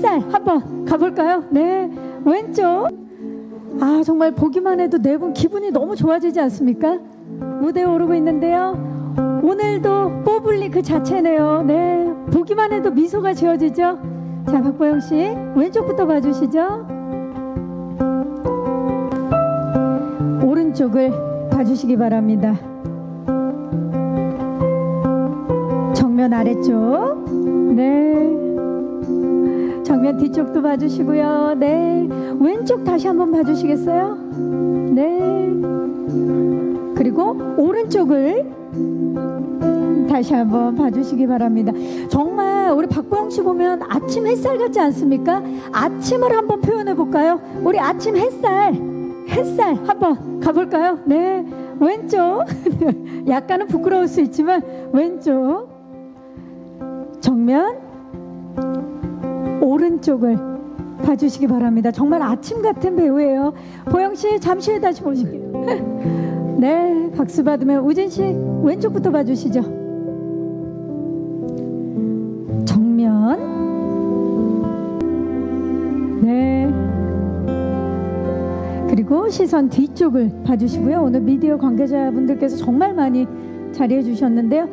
햇살 한번 가볼까요? 네, 왼쪽. 아, 정말 보기만 해도 네 분 기분이 너무 좋아지지 않습니까? 무대에 오르고 있는데요. 오늘도 뽀블리 그 자체네요. 네, 보기만 해도 미소가 지어지죠? 자, 박보영 씨, 왼쪽부터 봐주시죠. 오른쪽을 봐주시기 바랍니다. 정면 아래쪽. 네. 정면 뒤쪽도 봐주시고요. 네. 왼쪽 다시 한번 봐주시겠어요? 네. 그리고 오른쪽을 다시 한번 봐주시기 바랍니다. 정말 우리 박보영 씨 보면 아침 햇살 같지 않습니까? 아침을 한번 표현해 볼까요? 우리 아침 햇살, 햇살 한번 가볼까요? 네. 왼쪽. 약간은 부끄러울 수 있지만 왼쪽. 정면. 오른쪽을 봐주시기 바랍니다. 정말 아침 같은 배우예요. 보영 씨 잠시 후에 다시 보시게요. 네, 박수 받으면 우진 씨 왼쪽부터 봐주시죠. 정면. 네. 그리고 시선 뒤쪽을 봐주시고요. 오늘 미디어 관계자분들께서 정말 많이 자리해 주셨는데요.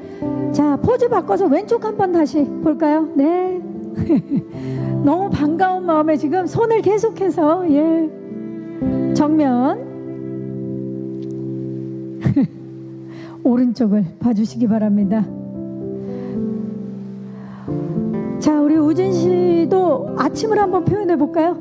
자, 포즈 바꿔서 왼쪽 한번 다시 볼까요? 네. 너무 반가운 마음에 지금 손을 계속해서 예 정면 오른쪽을 봐주시기 바랍니다. 자 우리 우진 씨도 아침을 한번 표현해 볼까요?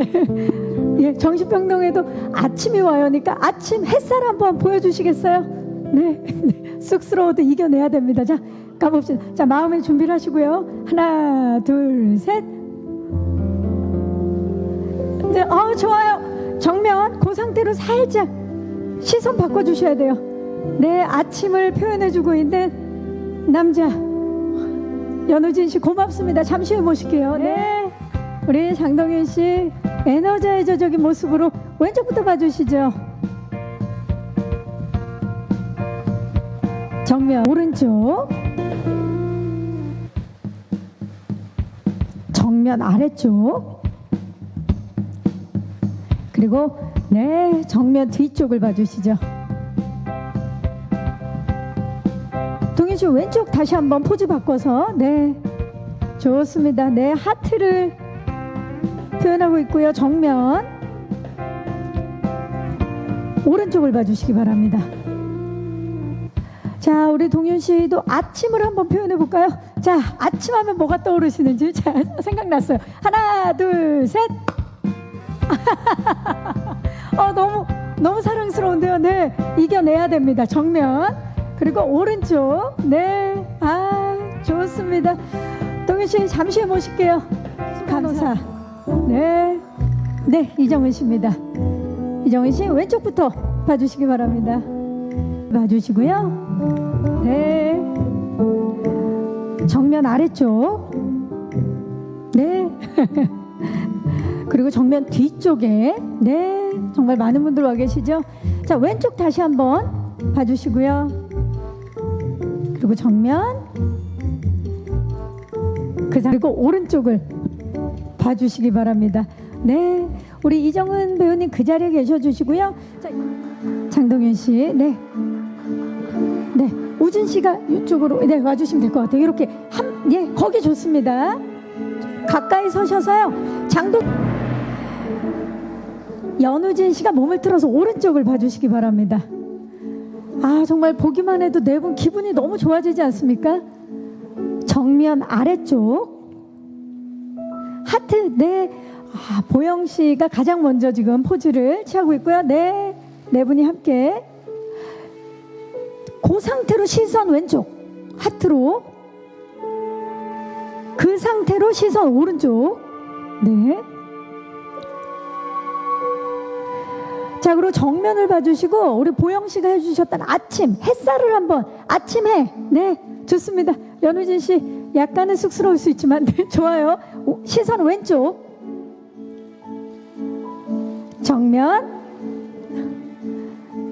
예 정신병동에도 아침이 와요니까 아침 햇살 한번 보여주시겠어요? 네, 네 쑥스러워도 이겨내야 됩니다. 자 가봅시다. 자, 마음의 준비를 하시고요. 하나, 둘, 셋. 네, 어, 좋아요. 정면, 그 상태로 살짝 시선 바꿔주셔야 돼요. 네, 아침을 표현해주고 있는 남자. 연우진 씨 고맙습니다. 잠시 후에 모실게요. 네. 우리 장동윤 씨 에너자이저적인 모습으로 왼쪽부터 봐주시죠. 정면 오른쪽. 정면 아래쪽. 그리고 네 정면 뒤쪽을 봐주시죠. 동현 씨 왼쪽 다시 한번 포즈 바꿔서 네 좋습니다. 네 하트를 표현하고 있고요. 정면 오른쪽을 봐주시기 바랍니다. 자, 우리 동윤 씨도 아침을 한번 표현해 볼까요? 자, 아침 하면 뭐가 떠오르시는지 자, 생각났어요. 하나, 둘, 셋. 어, 너무 너무 사랑스러운데요. 네. 이겨내야 됩니다. 정면. 그리고 오른쪽. 네. 아, 좋습니다. 동윤 씨 잠시 모실게요. 간호사. 네. 네, 이정은 씨입니다. 이정은 씨 왼쪽부터 봐주시기 바랍니다. 봐주시고요. 네. 정면 아래쪽. 네. 그리고 정면 뒤쪽에. 네. 정말 많은 분들 와 계시죠? 자, 왼쪽 다시 한번 봐주시고요. 그리고 정면. 그 사- 그리고 오른쪽을 봐주시기 바랍니다. 네. 우리 이정은 배우님 그 자리에 계셔 주시고요. 자, 장동윤 씨. 네. 네, 우진 씨가 이쪽으로 네 와주시면 될 것 같아요. 이렇게 한, 예, 거기 좋습니다. 가까이 서셔서요. 장동 연우진 씨가 몸을 틀어서 오른쪽을 봐주시기 바랍니다. 아 정말 보기만 해도 네 분 기분이 너무 좋아지지 않습니까? 정면 아래쪽 하트 네 아, 보영 씨가 가장 먼저 지금 포즈를 취하고 있고요. 네, 네 분이 함께 그 상태로 시선 왼쪽 하트로 그 상태로 시선 오른쪽 네. 자 그리고 정면을 봐주시고 우리 보영 씨가 해주셨던 아침 햇살을 한번 아침 해. 네 좋습니다. 연우진 씨 약간은 쑥스러울 수 있지만 네, 좋아요. 오, 시선 왼쪽 정면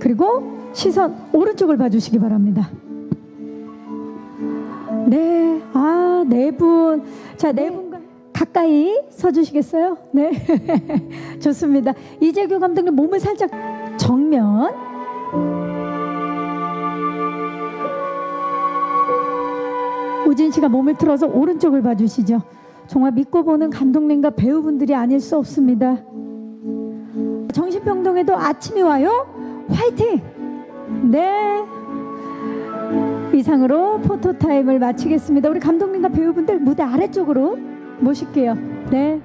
그리고 시선 오른쪽을 봐주시기 바랍니다. 네, 아, 네 분. 자, 네 분과 가까이 서주시겠어요? 네. 좋습니다. 이재규 감독님 몸을 살짝 정면. 우진 씨가 몸을 틀어서 오른쪽을 봐주시죠. 정말 믿고 보는 감독님과 배우분들이 아닐 수 없습니다. 정신병동에도 아침이 와요. 화이팅! 네. 이상으로 포토타임을 마치겠습니다. 우리 감독님과 배우분들 무대 아래쪽으로 모실게요. 네.